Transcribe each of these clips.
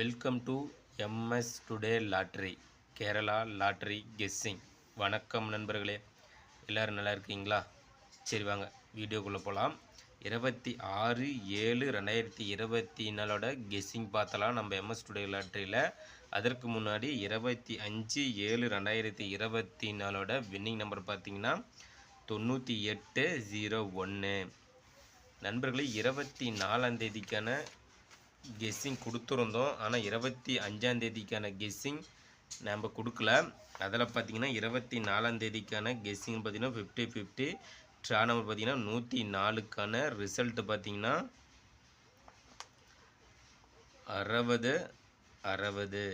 Welcome to MS today lottery Kerala lottery guessing. வணக்கம் நண்பர்களே. எல்லோரும் நல்லா இருக்கீங்களா? சரி வாங்க வீடியோக்குள்ளே போகலாம் இருபத்தி ஆறு ஏழு ரெண்டாயிரத்தி இருபத்தி நாலோட கெஸ்ஸிங் பார்த்தலாம் நம்ம எம்எஸ் டுடே லாட்ரியில். அதற்கு முன்னாடி இருபத்தி அஞ்சு ஏழு ரெண்டாயிரத்தி இருபத்தி நாலோட வின்னிங் நம்பர் பார்த்தீங்கன்னா தொண்ணூற்றி எட்டு ஜீரோ ஒன்று. நண்பர்களே இருபத்தி நாலாம் தேதிக்கான கெஸ்ஸிங் கொடுத்துருந்தோம். ஆனால் இருபத்தி அஞ்சாந்தேதிக்கான கெஸ்ஸிங் நம்ம கொடுக்கல. அதில் பார்த்தீங்கன்னா இருபத்தி நாலாந்தேதிக்கான கெஸ்ஸிங் பார்த்தீங்கன்னா ஃபிஃப்டி ஃபிஃப்டி ட்ரா நம்பர் பார்த்தீங்கன்னா நூற்றி நாலுக்கான ரிசல்ட்டு பார்த்தீங்கன்னா அறுபது அறுபது.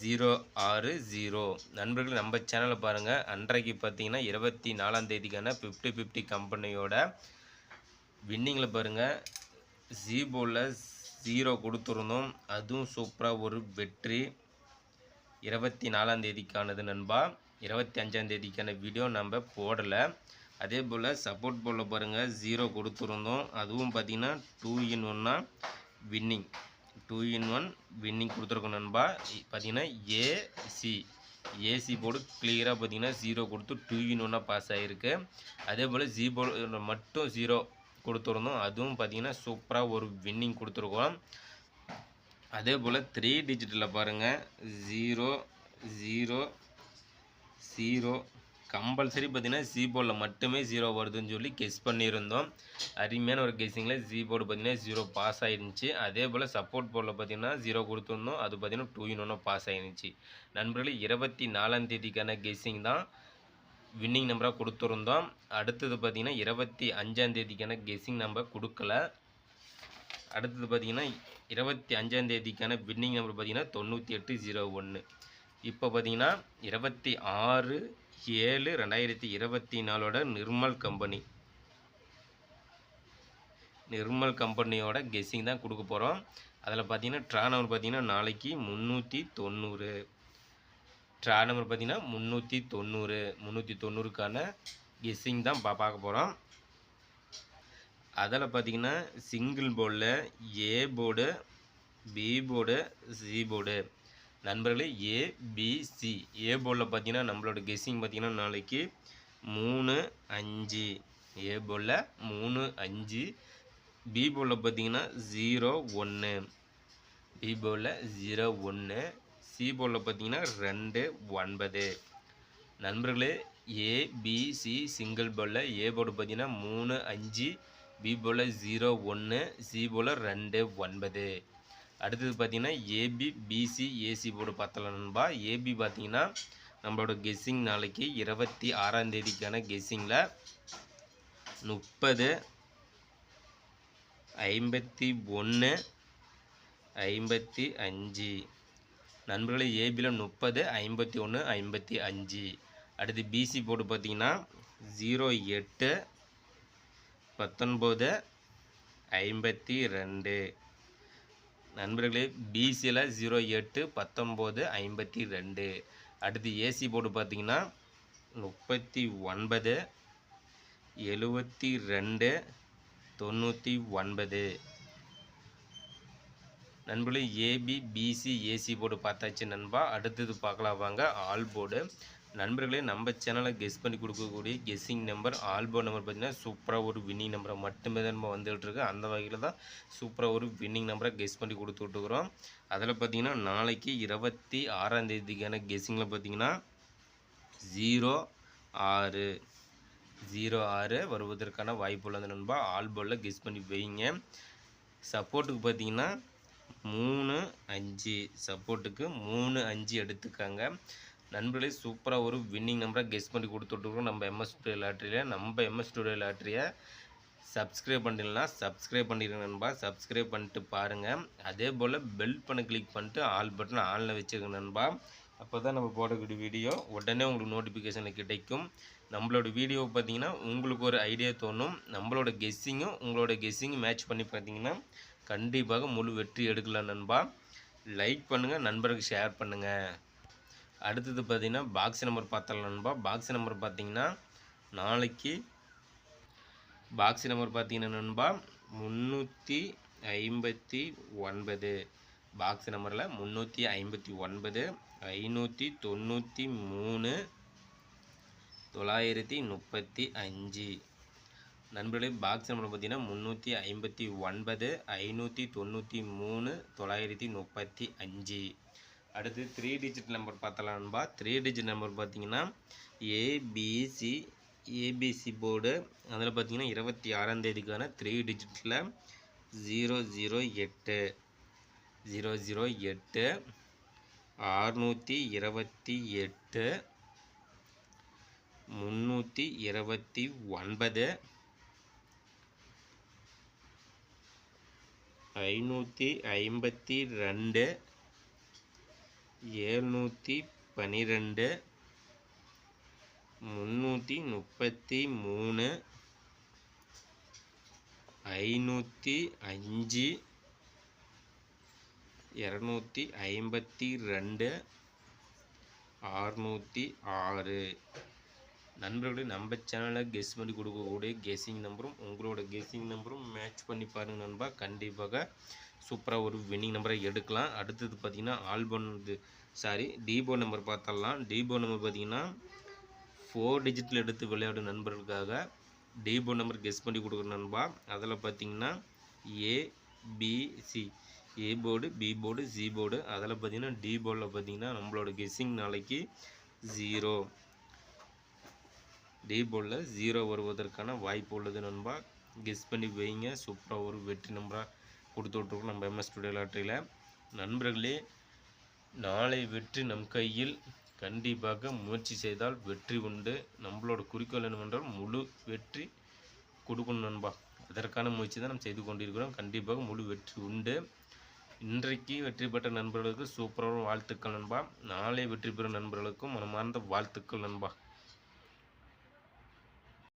ஜீரோ ஆறு ஜீரோ நண்பர்கள் நம்ம சேனலை பாருங்கள் அன்றைக்கு பார்த்தீங்கன்னா இருபத்தி நாலாந்தேதிக்கான ஃபிஃப்டி ஃபிஃப்டி கம்பெனியோட வின்னிங்கில் பாருங்கள் ஜீபோவில் ஜீரோ கொடுத்துருந்தோம். அதுவும் சூப்பராக ஒரு வெற்றி. இருபத்தி நாலாம் தேதிக்கானது நண்பா. இருபத்தி அஞ்சாம் தேதிக்கான வீடியோ நம்ம போடலை. அதே போல் சப்போர்ட் போலில் பாருங்கள் ஜீரோ கொடுத்துருந்தோம். அதுவும் பார்த்திங்கன்னா டூ இன் ஒன்னா winning two in one winning கொடுத்துருக்கோம் நண்பா. பார்த்தீங்கன்னா ஏசி ஏசி போர்டு கிளியராக பார்த்தீங்கன்னா ஜீரோ கொடுத்து டூ இன் ஒன்னாக பாஸ் ஆகிருக்கு அதே போல் ஜி போர்டு மட்டும் ஜீரோ கொடுத்துருந்தோம். அதுவும் பார்த்தீங்கன்னா சூப்பராக ஒரு வின்னிங் கொடுத்துருக்கோம். அதே போல் த்ரீ டிஜிட்டில் பாருங்கள் ஜீரோ ஜீரோ ஜீரோ கம்பல்சரி பார்த்தீங்கன்னா ஜி போர்டில் மட்டுமே ஜீரோ வருதுன்னு சொல்லி கெஸ் பண்ணியிருந்தோம். அருமையான ஒரு கெஸ்ஸிங்கில் ஜி போர்டு பார்த்தீங்கன்னா ஜீரோ பாஸ் ஆகிருந்துச்சு அதே போல் சப்போர்ட் போர்டில் பார்த்தீங்கன்னா ஜீரோ கொடுத்துருந்தோம். அது பார்த்தீங்கன்னா டூ இன் ஒன்று பாஸ் ஆகிருந்துச்சு நண்பர்களே இருபத்தி நாலாம் தேதிக்கான கெஸ்ஸிங் தான். வின்னிங் நம்பராக கொடுத்துருந்தோம். அடுத்தது பார்த்திங்கன்னா இருபத்தி அஞ்சாந்தேதிக்கான கெஸ்ஸிங் நம்பர் கொடுக்கல. அடுத்தது பார்த்திங்கன்னா இருபத்தி அஞ்சாந்தேதிக்கான வின்னிங் நம்பர் பார்த்திங்கன்னா தொண்ணூற்றி எட்டு ஜீரோ ஒன்று. இப்போ பார்த்திங்கன்னா இருபத்தி ஆறு ஏழு ரெண்டாயிரத்தி இருபத்தி நாலோட நிர்மல் கம்பெனி நிர்மல் கம்பெனியோட கெஸ்ஸிங் தான் கொடுக்க போகிறோம் அதில் பார்த்தீங்கன்னா ட்ரா நம்பர் பார்த்தீங்கன்னா நாளைக்கு முந்நூற்றி தொண்ணூறு. ட்ரால் நம்பர் பார்த்தீங்கன்னா முந்நூற்றி தொண்ணூறு முந்நூற்றி தொண்ணூறுக்கான கெஸ்ஸிங் தான் பா பார்க்க போகிறோம் அதில் பார்த்தீங்கன்னா சிங்கிள் போர்டில் A board B board C board நண்பர்களே ஏபிசி ஏ போர்டில் பார்த்தீங்கன்னா நம்மளோட கெஸ்ஸிங் பார்த்தீங்கன்னா நாளைக்கு மூணு அஞ்சு. ஏ போர்டில் மூணு அஞ்சு. பி போர்டில் பார்த்தீங்கன்னா ஜீரோ ஒன்று பி போர்டில் ஜீரோ ஒன்று சி போர்டில் பார்த்தீங்கன்னா ரெண்டு ஒன்பது. நண்பர்களே ஏபிசி சிங்கிள் போர்டில் ஏ போர்டு பார்த்தீங்கன்னா மூணு அஞ்சு. பி போர்டில் ஜீரோ ஒன்று சி போர்டில் ரெண்டு ஒன்பது. அடுத்தது பார்த்தீங்கன்னா ஏபி பிசி ஏசி போர்டு பார்த்தல நண்பா. ஏபி பார்த்தீங்கன்னா நம்மளோட கெஸ்ஸிங் நாளைக்கு இருபத்தி ஆறாம் தேதிக்கான கெஸ்ஸிங்கில் முப்பது ஐம்பத்தி ஒன்று ஐம்பத்தி அஞ்சு. நண்பர்களே ஏபியில் முப்பது ஐம்பத்தி ஒன்று ஐம்பத்தி அஞ்சு. அடுத்து பிசி போர்டு பார்த்தீங்கன்னா ஜீரோ எட்டு பத்தொன்பது ஐம்பத்தி ரெண்டு. நண்பர்களே பிசியில் ஜீரோ எட்டு பத்தொம்போது ஐம்பத்தி ரெண்டு. அடுத்து ஏசி போர்டு பார்த்தீங்கன்னா முப்பத்தி ஒன்பது எழுபத்தி ரெண்டு தொண்ணூற்றி ஒன்பது. நண்பர்களே ஏபி பிசி ஏசி போர்டு பார்த்தாச்சு நண்பா. அடுத்தது பார்க்கலாம் வாங்க. ஆல் போர்டு நண்பர்களே நம்ம சேனலை கெஸ் பண்ணி கொடுக்கக்கூடிய guessing number all board number பார்த்தீங்கன்னா சூப்பராக ஒரு வின்னிங் நம்பரை மட்டுமே தான் நம்ம வந்துகிட்ருக்கு அந்த வகையில் தான் சூப்பராக ஒரு வின்னிங் நம்பரை கெஸ் பண்ணி கொடுத்துட்ருக்குறோம் அதில் பார்த்தீங்கன்னா நாளைக்கு இருபத்தி ஆறாம் தேதிக்கான கெஸ்ஸிங்கில் பார்த்தீங்கன்னா ஜீரோ ஆறு. ஜீரோ ஆறு வருவதற்கான வாய்ப்பு உள்ளது நண்பா. ஆல் போர்டில் கெஸ் பண்ணி வைங்க. சப்போர்ட்டுக்கு பார்த்தீங்கன்னா மூணு அஞ்சு சப்போர்ட்டுக்கு மூணு அஞ்சு எடுத்துக்காங்க. நண்பர்களே சூப்பராக ஒரு வின்னிங் நம்பராக கெஸ் பண்ணி கொடுத்துட்ருக்கோம் நம்ம எம்எஸ் ஸ்டுடியோ லாட்ரியில் நம்ம எம்எஸ் ஸ்டுடியோ லாட்ரியை சப்ஸ்கிரைப் பண்ணிடலாம். சப்ஸ்கிரைப் பண்ணிடுங்க நண்பா. சப்ஸ்கிரைப் பண்ணிட்டு பாருங்கள் அதே போல் பெல் பண்ண கிளிக் பண்ணிட்டு ஆல் பட்டன் ஆனில் வச்சுருங்க நண்பா. அப்போ தான் நம்ம போடக்கூடிய வீடியோ உடனே உங்களுக்கு நோட்டிஃபிகேஷனில் கிடைக்கும். நம்மளோட வீடியோ பார்த்தீங்கன்னா உங்களுக்கு ஒரு ஐடியா தோணும். நம்மளோட கெஸ்ஸிங்கும் உங்களோட கெஸ்ஸிங்கும் மேட்ச் பண்ணி பார்த்தீங்கன்னா கண்டிப்பாக முழு வெற்றி எடுக்கலாம் நண்பா. லைக் பண்ணுங்கள் நண்பருக்கு ஷேர் பண்ணுங்கள் அடுத்தது பார்த்திங்கன்னா பாக்ஸ் நம்பர் பார்த்தலாம் நண்பா. பாக்ஸ் நம்பர் பார்த்திங்கன்னா நாளைக்கு பாக்ஸ் நம்பர் பார்த்தீங்கன்னா நண்பா முந்நூற்றி ஐம்பத்தி ஒன்பது. பாக்ஸ் நம்பரில் முந்நூற்றி ஐம்பத்தி ஒன்பது ஐநூற்றி தொண்ணூற்றி மூணு தொள்ளாயிரத்தி முப்பத்தி அஞ்சு. நண்பர்களே பாக்ஸ் நம்பர் பார்த்தீங்கன்னா முந்நூற்றி ஐம்பத்தி ஒன்பது ஐநூற்றி தொண்ணூற்றி மூணு தொள்ளாயிரத்தி முப்பத்தி அஞ்சு. அடுத்து த்ரீ டிஜிட் நம்பர் பார்த்தலாம் நண்பா. த்ரீ டிஜிட் நம்பர் பார்த்தீங்கன்னா ஏபிசி ஏபிசி போர்டு அதில் பார்த்தீங்கன்னா இருபத்தி ஆறாம் தேதிக்கான த்ரீ டிஜிட்டில் ஜீரோ ஜீரோ எட்டு ஜீரோ ஜீரோ எட்டு ஆறுநூற்றி இருபத்தி எட்டு முந்நூற்றி இருபத்தி ஒன்பது ஐநூற்றி ஐம்பத்தி ரெண்டு ஏழ்நூற்றி பன்னிரெண்டு முந்நூற்றி முப்பத்தி மூணு ஐநூற்றி அஞ்சு இரநூத்தி ஐம்பத்தி ரெண்டு ஆறுநூற்றி ஆறு. நண்பர்களே நம்ம சேனலில் கெஸ் பண்ணி கொடுக்கக்கூடிய கெஸ்ஸிங் நம்பரும் உங்களோட கெஸ்ஸிங் நம்பரும் மேட்ச் பண்ணி பாருங்க நண்பா. கண்டிப்பாக சூப்பராக ஒரு வின்னிங் நம்பரை எடுக்கலாம். அடுத்தது பார்த்தீங்கன்னா ஆல்பம் இது. சாரி டிபோ நம்பர் பார்த்தலாம் டிபோ நம்பர் பார்த்திங்கன்னா ஃபோர் டிஜிட்டில் எடுத்து விளையாடும் நண்பர்களுக்காக டிபோ நம்பர் கெஸ் பண்ணி கொடுக்குற நண்பா. அதில் பார்த்தீங்கன்னா ABC A board B board C board அதில் பார்த்தீங்கன்னா டி போர்டில் பார்த்தீங்கன்னா நம்மளோட கெஸ்ஸிங் நாளைக்கு ஜீரோ டி போர்டில் ஜீரோ வருவதற்கான வாய்ப்பு உள்ளது நண்பா. கெஸ் பண்ணி வைங்க. சூப்பராக ஒரு வெற்றி நம்பராக கொடுத்து விட்ருக்கோம் நம்ம எம்எஸ் ஸ்டுடியோ லாட்டரியில் நண்பர்களே நாளை வெற்றி நம் கையில். கண்டிப்பாக முயற்சி செய்தால் வெற்றி உண்டு. நம்மளோட குறிக்கோள் என்னவென்றால் முழு வெற்றி கொடுக்கணும் நண்பா. அதற்கான முயற்சி தான் நம்ம செய்து கொண்டிருக்கிறோம். கண்டிப்பாக முழு வெற்றி உண்டு. இன்றைக்கு வெற்றி பெற்ற நண்பர்களுக்கு சூப்பரான வாழ்த்துக்கள் நண்பா. நாளை வெற்றி பெறும் நண்பர்களுக்கும் மனமார்ந்த வாழ்த்துக்கள் நண்பா.